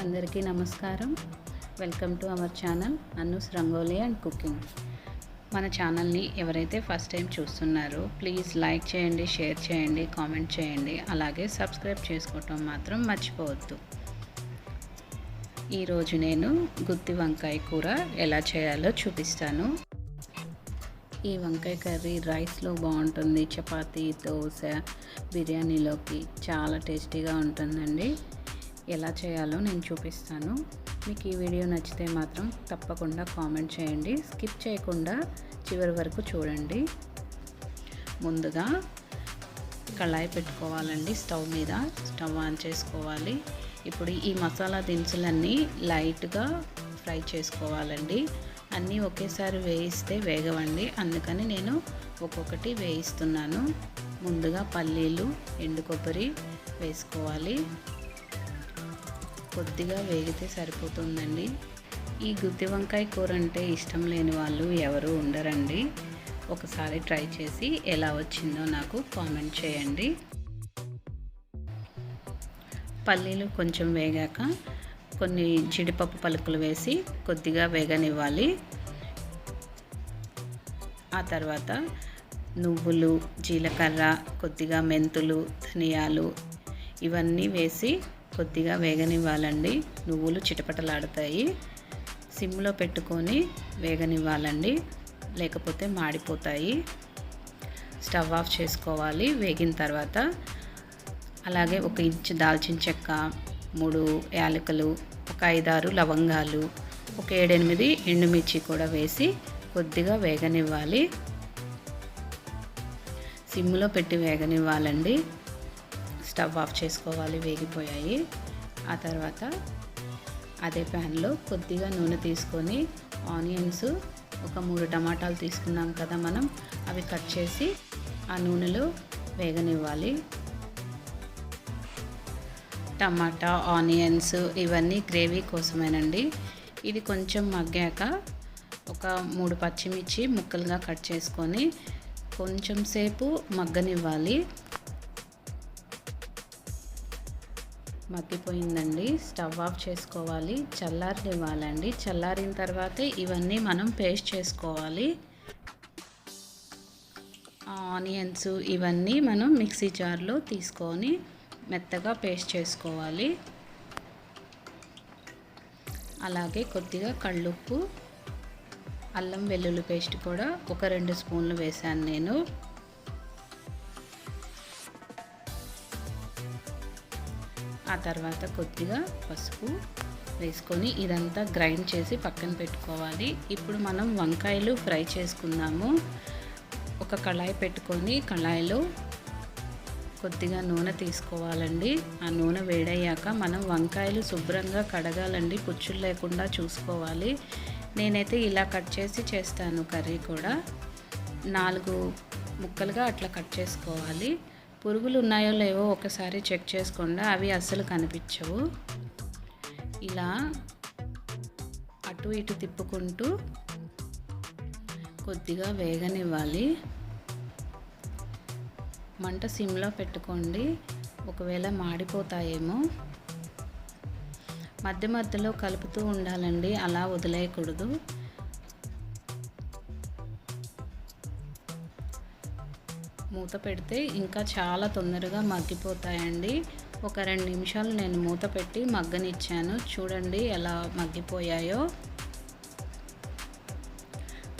అందరికీ నమస్కారం. Welcome to our channel Annu's rangoli and cooking. మన ఛానల్ని ఎవరైతే ఫస్ట్ టైం చూస్తున్నారో ప్లీజ్ లైక్ చేయండి షేర్ చేయండి కామెంట్ చేయండి. అలాగే సబ్స్క్రైబ్ చేసుకోవటం మాత్రం మర్చిపోవద్దు. ఈరోజు నేను గుత్తి వంకాయ కూర ఎలా చేయాలో చూపిస్తాను. ఈ వంకాయ కర్రీ రైస్లో బాగుంటుంది. చపాతీ దోశ బిర్యానీలోకి చాలా టేస్టీగా ఉంటుందండి. ఎలా చేయాలో నేను చూపిస్తాను. మీకు ఈ వీడియో నచ్చితే మాత్రం తప్పకుండా కామెంట్ చేయండి. స్కిప్ చేయకుండా చివరి వరకు చూడండి. ముందుగా కళాయి పెట్టుకోవాలండి స్టవ్ మీద. స్టవ్ ఆన్ చేసుకోవాలి. ఇప్పుడు ఈ మసాలా దినుసులన్నీ లైట్గా ఫ్రై చేసుకోవాలండి. అన్నీ ఒకేసారి వేయిస్తే వేగవండి. అందుకని నేను ఒక్కొక్కటి వేయిస్తున్నాను. ముందుగా పల్లీలు ఎండు కొబ్బరి వేసుకోవాలి. కొద్దిగా వేగితే సరిపోతుందండి. ఈ గుత్తి వంకాయ కూర అంటే ఇష్టం లేని వాళ్ళు ఎవరు ఉండరండి. ఒకసారి ట్రై చేసి ఎలా వచ్చిందో నాకు కామెంట్ చేయండి. పల్లీలు కొంచెం వేగాక కొన్ని జీడిపప్పు పలుకులు వేసి కొద్దిగా వేగనివ్వాలి. ఆ తర్వాత నువ్వులు జీలకర్ర కొద్దిగా మెంతులు ధనియాలు ఇవన్నీ వేసి కొద్దిగా వేగనివ్వాలండి. నువ్వులు చిటపటలాడతాయి. సిమ్లో పెట్టుకొని వేగనివ్వాలండి. లేకపోతే మాడిపోతాయి. స్టవ్ ఆఫ్ చేసుకోవాలి. వేగిన తర్వాత అలాగే ఒక ఇంచు దాల్చిన చెక్క మూడు యాలకులు ఒక ఐదారు లవంగాలు ఒక ఏడెనిమిది ఎండుమిర్చి కూడా వేసి కొద్దిగా వేగనివ్వాలి. సిమ్లో పెట్టి వేగనివ్వాలండి. స్టవ్ ఆఫ్ చేసుకోవాలి వేగిపోయాయి. ఆ తర్వాత అదే ప్యాన్లో కొద్దిగా నూనె తీసుకొని ఆనియన్స్ ఒక మూడు టమాటాలు తీసుకున్నాం కదా మనం అవి కట్ చేసి ఆ నూనెలో వేగనివ్వాలి. టమాటా ఆనియన్స్ ఇవన్నీ గ్రేవీ కోసమేనండి. ఇది కొంచెం మగ్గాక ఒక మూడు పచ్చిమిర్చి ముక్కలుగా కట్ చేసుకొని కొంచెం సేపు మగ్గనివ్వాలి. మగ్గిపోయిందండి. స్టవ్ ఆఫ్ చేసుకోవాలి. చల్లారనివ్వాలండి. చల్లారిన తర్వాతే ఇవన్నీ మనం పేస్ట్ చేసుకోవాలి. ఆనియన్స్ ఇవన్నీ మనం మిక్సీ జార్లో తీసుకొని మెత్తగా పేస్ట్ చేసుకోవాలి. అలాగే కొద్దిగా కళ్ళుప్పు అల్లం వెల్లుల్లి పేస్ట్ కూడా ఒక రెండు స్పూన్లు వేసాను నేను. ఆ తర్వాత కొద్దిగా పసుపు వేసుకొని ఇదంతా గ్రైండ్ చేసి పక్కన పెట్టుకోవాలి. ఇప్పుడు మనం వంకాయలు ఫ్రై చేసుకుందాము. ఒక కళాయి పెట్టుకొని కళాయిలో కొద్దిగా నూనె తీసుకోవాలండి. ఆ నూనె వేడయ్యాక మనం వంకాయలు శుభ్రంగా కడగాలండి. పుచ్చులు లేకుండా చూసుకోవాలి. నేనైతే ఇలా కట్ చేసి చేస్తాను కర్రీ కూడా. నాలుగు ముక్కలుగా అట్లా కట్ చేసుకోవాలి. పురుగులు ఉన్నాయో లేవో ఒకసారి చెక్ చేసుకోండి. అవి అస్సలు కనిపించవు. ఇలా అటు ఇటు తిప్పుకుంటూ కొద్దిగా వేగనివ్వాలి. మంట సిమ్లో పెట్టుకోండి. ఒకవేళ మాడిపోతాయేమో. మధ్య మధ్యలో కలుపుతూ ఉండాలండి. అలా వదిలేయకూడదు. మూత పెడితే ఇంకా చాలా తొందరగా మగ్గిపోతాయండి. ఒక రెండు నిమిషాలు నేను మూత పెట్టి మగ్గనిచ్చాను. చూడండి ఎలా మగ్గిపోయాయో.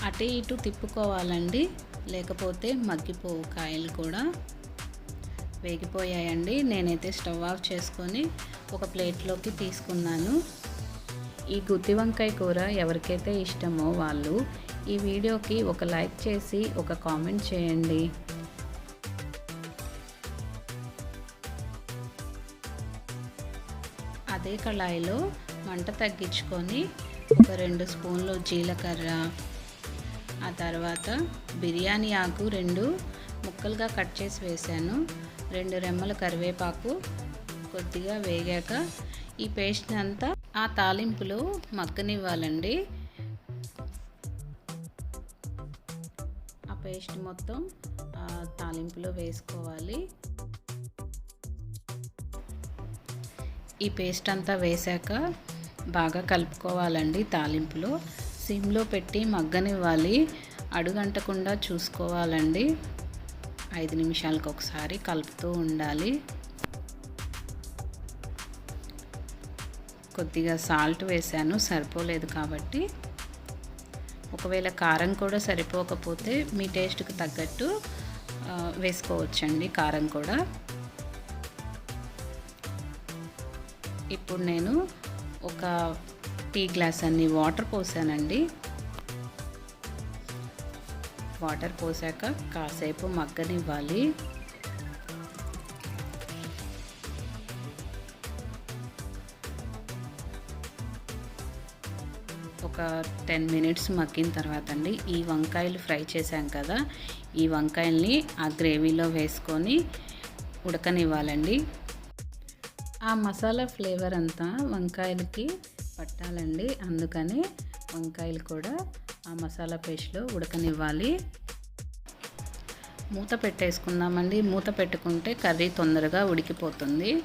అటు ఇటు తిప్పుకోవాలండి. లేకపోతే మగ్గిపోవు కాయలు కూడా. వేగిపోయాయండి. నేనైతే స్టవ్ ఆఫ్ చేసుకొని ఒక ప్లేట్లోకి తీసుకున్నాను. ఈ గుత్తి వంకాయ కూర ఎవరికైతే ఇష్టమో వాళ్ళు ఈ వీడియోకి ఒక లైక్ చేసి ఒక కామెంట్ చేయండి. అదే కళాయిలో మంట తగ్గించుకొని ఒక రెండు స్పూన్లు జీలకర్ర ఆ తర్వాత బిర్యానీ ఆకు రెండు ముక్కలుగా కట్ చేసి వేసాను రెండు రెమ్మల కరివేపాకు కొద్దిగా వేగాక ఈ పేస్ట్ని అంతా ఆ తాలింపులో మగ్గనివ్వాలండి. ఆ పేస్ట్ మొత్తం తాలింపులో వేసుకోవాలి. ఈ పేస్ట్ అంతా వేశాక బాగా కలుపుకోవాలండి తాలింపులో. సిమ్లో పెట్టి మగ్గనివ్వాలి. అడుగంటకుండా చూసుకోవాలండి. ఐదు నిమిషాలకు ఒకసారి కలుపుతూ ఉండాలి. కొద్దిగా సాల్ట్ వేసాను సరిపోలేదు కాబట్టి. ఒకవేళ కారం కూడా సరిపోకపోతే మీ టేస్ట్కి తగ్గట్టు వేసుకోవచ్చండి కారం కూడా. ఇప్పుడు నేను ఒక టీ గ్లాస్ అన్ని వాటర్ పోసానండి. వాటర్ పోసాక కాసేపు మగ్గనివ్వాలి. ఒక టెన్ మినిట్స్ మగ్గిన తర్వాత అండి ఈ వంకాయలు ఫ్రై చేశాం కదా ఈ వంకాయల్ని ఆ గ్రేవీలో వేసుకొని ఉడకనివ్వాలండి. ఆ మసాలా ఫ్లేవర్ అంతా వంకాయలకి పట్టాలండి. అందుకని వంకాయలు కూడా ఆ మసాలా పేస్ట్లో ఉడకనివ్వాలి. మూత పెట్టేసుకుందామండి. మూత పెట్టుకుంటే కర్రీ తొందరగా ఉడికిపోతుంది.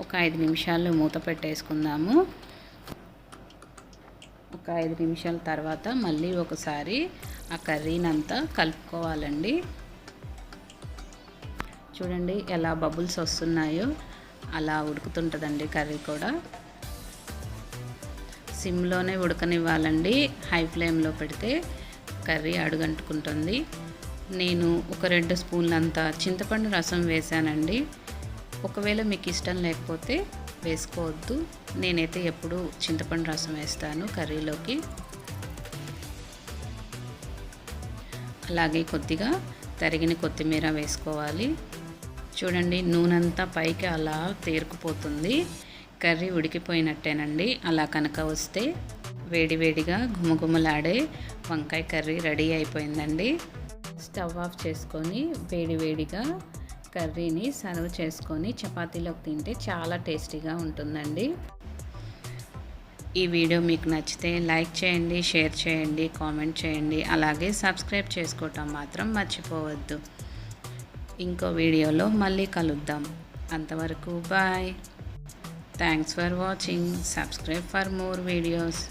ఒక ఐదు నిమిషాలు మూత పెట్టేసుకుందాము. ఒక ఐదు నిమిషాల తర్వాత మళ్ళీ ఒకసారి ఆ కర్రీనంతా కలుపుకోవాలండి. చూడండి ఎలా బబుల్స్ వస్తున్నాయో. అలా ఉడుకుతుంటుందండి కర్రీ కూడా. సిమ్లోనే ఉడకనివ్వాలండి. హై ఫ్లేమ్లో పెడితే కర్రీ అడుగంటుకుంటుంది. నేను ఒక రెండు స్పూన్లంత చింతపండు రసం వేసానండి ఒకవేళ మీకు ఇష్టం లేకపోతే వేసుకోవద్దు. నేనైతే ఎప్పుడు చింతపండు రసం వేస్తాను కర్రీలోకి. అలాగే కొద్దిగా తరిగిన కొత్తిమీర వేసుకోవాలి. చూడండి నూనె అంతా పైకి అలా తేరుకుపోతుంది. కర్రీ ఉడికిపోయినట్టేనండి. అలా కనుక వస్తే వేడివేడిగా గుమగుమలాడే వంకాయ కర్రీ రెడీ అయిపోయిందండి. స్టవ్ ఆఫ్ చేసుకొని వేడివేడిగా కర్రీని సర్వ్ చేసుకొని చపాతీలోకి తింటే చాలా టేస్టీగా ఉంటుందండి. ఈ వీడియో మీకు నచ్చితే లైక్ చేయండి షేర్ చేయండి కామెంట్ చేయండి. అలాగే సబ్స్క్రైబ్ చేసుకోవటం మాత్రం మర్చిపోవద్దు. ఇంకో వీడియోలో మళ్ళీ కలుద్దాం. అంతవరకు bye. Thanks for watching subscribe for more videos